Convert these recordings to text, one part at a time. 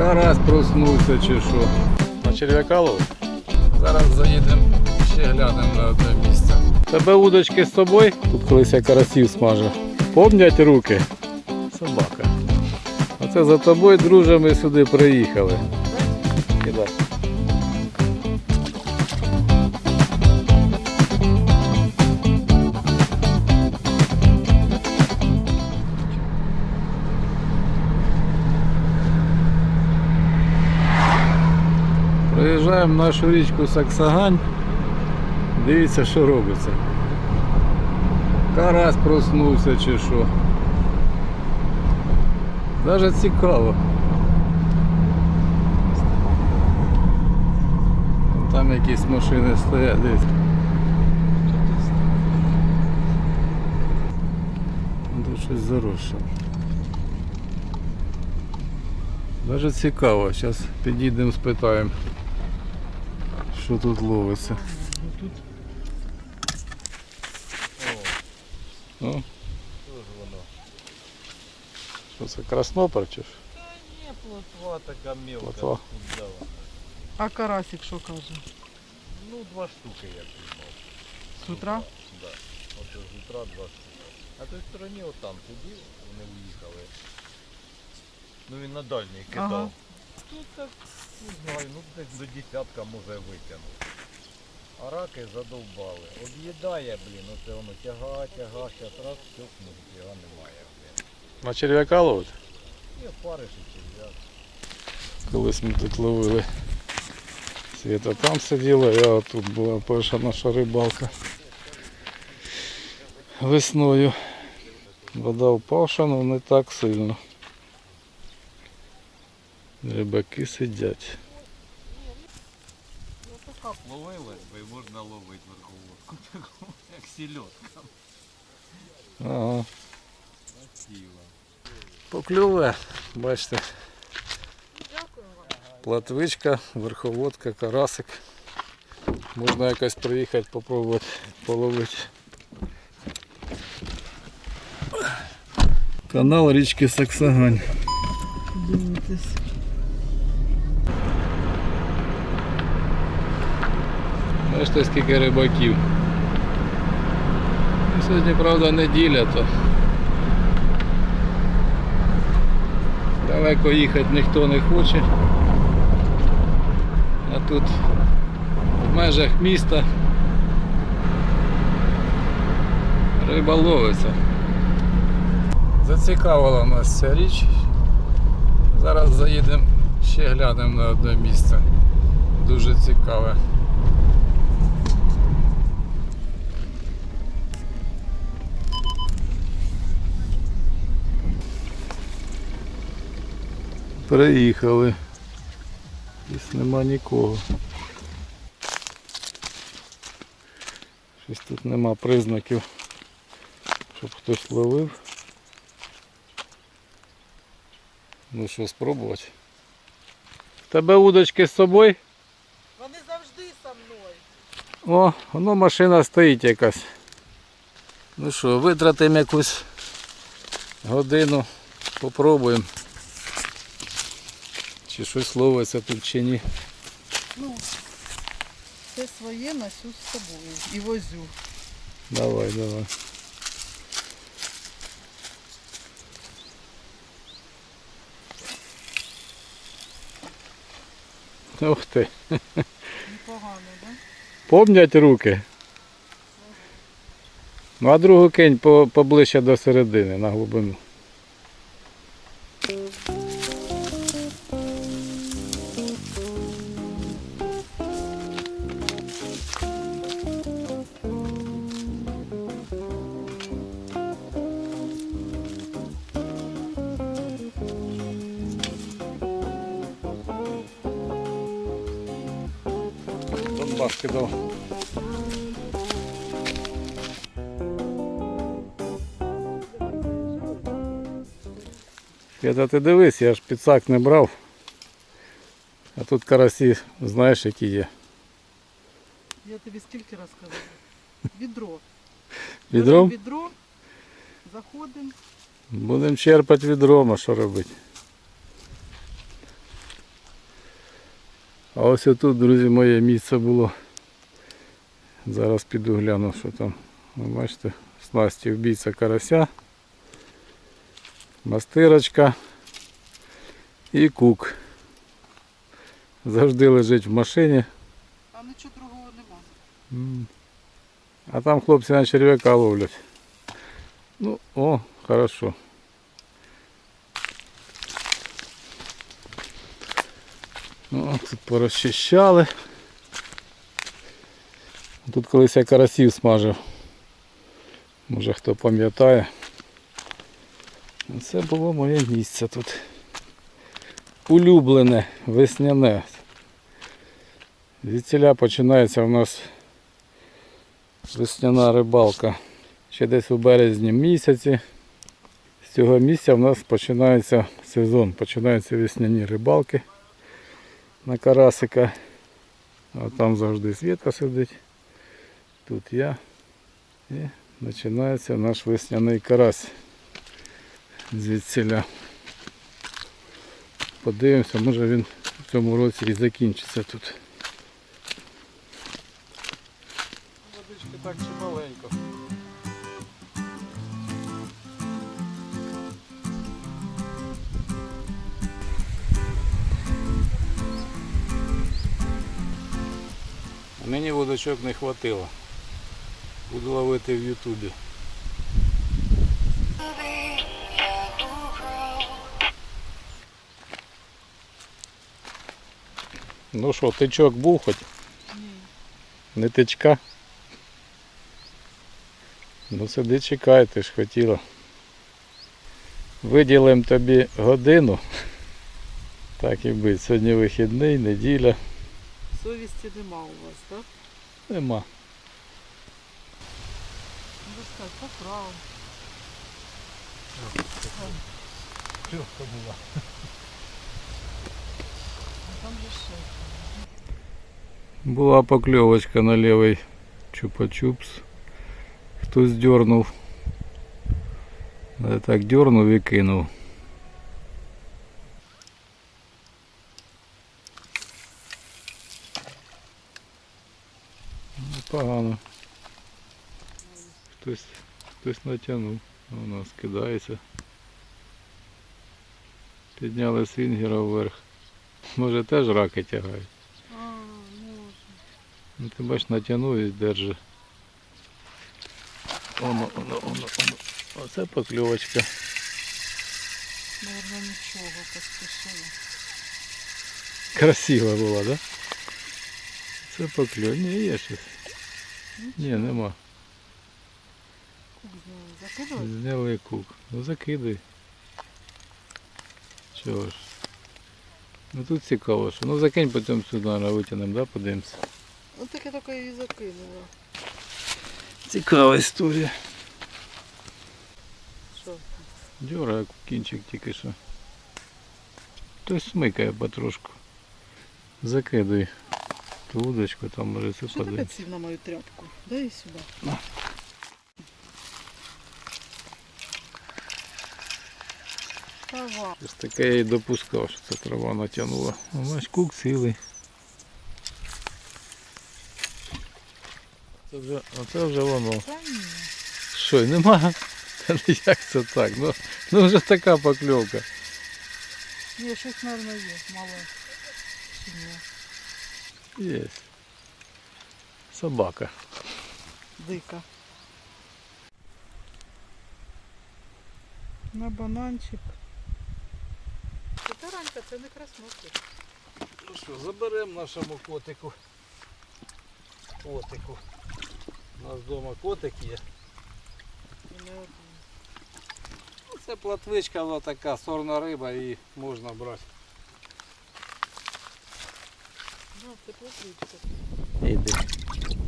Карась проснувся чи що. На черв'яка ловить? Зараз заїдемо, ще глянемо на одне місце. Тебе удочки з собою? Тут колись я карасів смажу. Помнять руки? Собака. Оце за тобою, друже, ми сюди приїхали. Кидай. Проїжджаємо нашу річку Саксагань. Дивіться, що робиться. Карась проснувся чи що. Даже цікаво. Там якісь машини стоять десь. Тут щось заросше. Даже цікаво, зараз підійдемо спитаємо, що тут ловиться. О, Що це краснопер чи ж? Ні, плотва така мілка. Плотва. Да. А карасик що каже? Ну, два штуки я піймав. З утра? Да. От з утра два штуки. А той стороні отам сидів, вони уїхали. Ну він на дальній кидав. Ага. Тут так, не знаю, ну десь до десятка може витягнув. А раки задовбали. Об'їдає, блін, оце воно тяга, тяга, зараз раз, все, ну, його немає, блін. На черв'яка ловить? І опариш і черв'як. Колись ми тут ловили. Світа там сиділа, я тут була перша наша рибалка. Весною. Вода впавша, але не так сильно. Рибаки сидять. Ловили, бо й можна ловити верховодку, таку, як сільотка. Ага. Сіла. Покльове, бачите. Платвичка, верховодка, карасик. Можна якось приїхати, попробувати половити. Канал річки Саксагань. Дивитесь. Бачите, скільки рибаків. Ну, Сьогодні, правда, неділя, то далеко їхати ніхто не хоче. А тут в межах міста риба ловиться. Зацікавила нас ця річ. Зараз заїдемо ще глянемо на одне місце. Дуже цікаве. Приїхали. Десь нема нікого. Щось тут нема признаків, щоб хтось ловив. Ну що, спробувати? Тебе удочки з собою? Вони завжди со мною. О, воно машина стоїть якась. Ну що, витратимо якусь годину, попробуємо. Чи щось ловиться тут чи ні. Ну, все своє носю з собою і возю. Давай, давай. Ух ти. Непогано, да? Помнять руки. Ну а другу кинь поближче до середини на глибину. Донбас кидав. Свята, ти дивись, я ж підсак не брав. А тут карасі, знаєш, які є. Я тобі скільки раз казала? Відро. Відром? Відро, заходимо. Будемо черпати відром, а що робити? А ось тут, друзі, моє місце було. Зараз піду гляну, що там. Ви бачите, снасті вбійця карася, мастирочка і кук. Завжди лежить в машині. А нічого другого нема. А там хлопці на черв'яка ловлять. Ну, о, хорошо. Ну, тут порозчищали. Тут колись я карасів смажив. Може хто пам'ятає. Це було моє місце тут. Улюблене, весняне. Звідсіля починається у нас весняна рибалка. Ще десь у березні місяці. З цього місця в нас починається сезон, починаються весняні рибалки на карасика. А там завжди Світка сидить. Тут я. І починається наш весняний карась. Звідсіля. Подивимося, може він в цьому році і закінчиться тут. Водички так чималенько. Мені водочок не хватило. Буду ловити в Ютубі. Ну що, тичок був хоч? Ні. Не тичка? Ну сиди чекай, ти ж хотіла. Виділимо тобі годину. Так і бить. Сьогодні вихідний, неділя. Совісті нема у вас, так? Нема. Ну сказати, поправ. Кльовка була. Там же ще. Була покльовочка на лівий чупа-чупс. Хтось дернув. Я так дернув і кинув. Непогано. Хтось, хтось натягнув. А У нас кидається. Підняли свінгера вверх. Може теж раки тягають. А, може. Ну, ти бач, натягнув і держи. Оно, оно, оно, оно. Оце покльовочка. Наверно, нічого поспішила. Красива була, да? Це покльов. Ні, є щось. Ні, нема. Кук зняли. Закидувати? Зняли кук. Ну закидай. Чого ж? Ну тут цікаво, що. Ну закинь потім сюди, наверное, витягнемо, да, подивимося. Ось так я тільки її закинула. Цікава історія. Що? Дьорає кінчик тільки що. Хтось смикає потрошку. Закидуй ту удочку, там може це Що ти падає. підсів на мою тряпку? Дай її сюди. На. Трава. Щось таке я і допускав, що це трава натягнула. А бач, кук цілий. Це вже, оце вже воно. Що, нема? Та ну як це так? Ну, ну вже така покльовка. Ні, щось, мабуть, є. Мале. Чи ні? Є. Собака. Дика. На бананчик. Це таранька, це не краснотик. Ну що, заберемо нашому котику. Котику. У нас вдома котик є. І не один. Ну, Це платвичка, вона така сорна риба і можна брати. Да, це платвичка. Іди.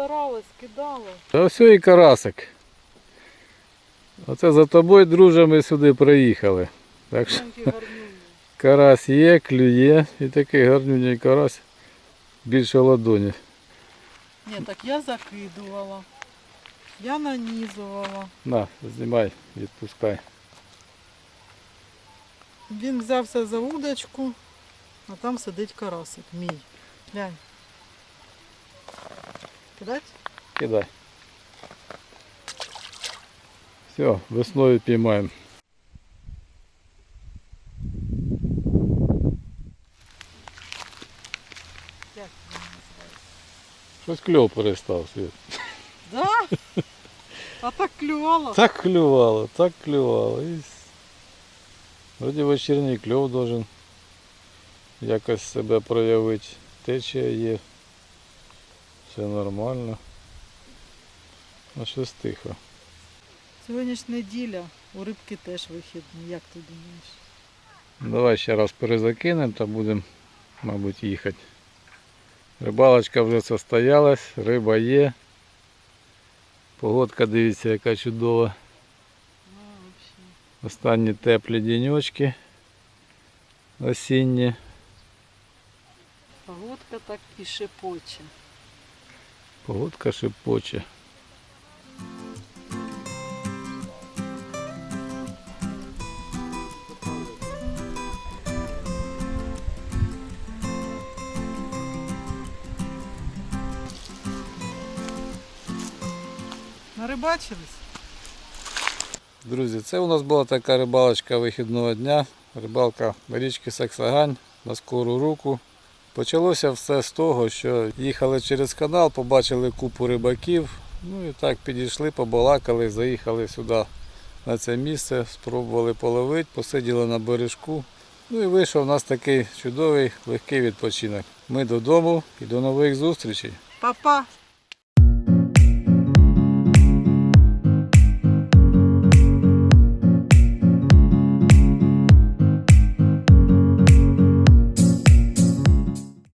Старалась, кидала. Та ось і карасик. Оце за тобою, друже, ми сюди приїхали. Так що Карась є, клює і такий гарнюній карась більше ладоні. Ні, так я закидувала. Я нанізувала. На, знімай, відпускай. Він взявся за удочку, а там сидить карасик мій. Глянь. Кидать? Кидай. Все, весною піймаємо. Щось кльов перестав світ. Да? А так клювало. Так клювало, так клювало. І... Вроді вечірній кльов должен якось себе проявити. Течія є. Все нормально. А щось тихо. Сьогодні ж неділя, у рибки теж вихідний. Як ти думаєш? Давай ще раз перезакинемо та будемо, мабуть, їхати. Рибалочка вже состоялась, риба є. Погодка, дивіться, яка чудова. Останні теплі діньочки осінні. Погодка так і шепоче. Погодка шипоче. Нарибачились? Друзі, це у нас була така рибалочка вихідного дня. Рибалка річки Саксагань на скору руку. Почалося все з того, що їхали через канал, побачили купу рибаків. Ну і так підійшли, побалакали, заїхали сюди на це місце, спробували половити, посиділи на бережку. Ну і вийшов у нас такий чудовий легкий відпочинок. Ми додому і до нових зустрічей. Папа!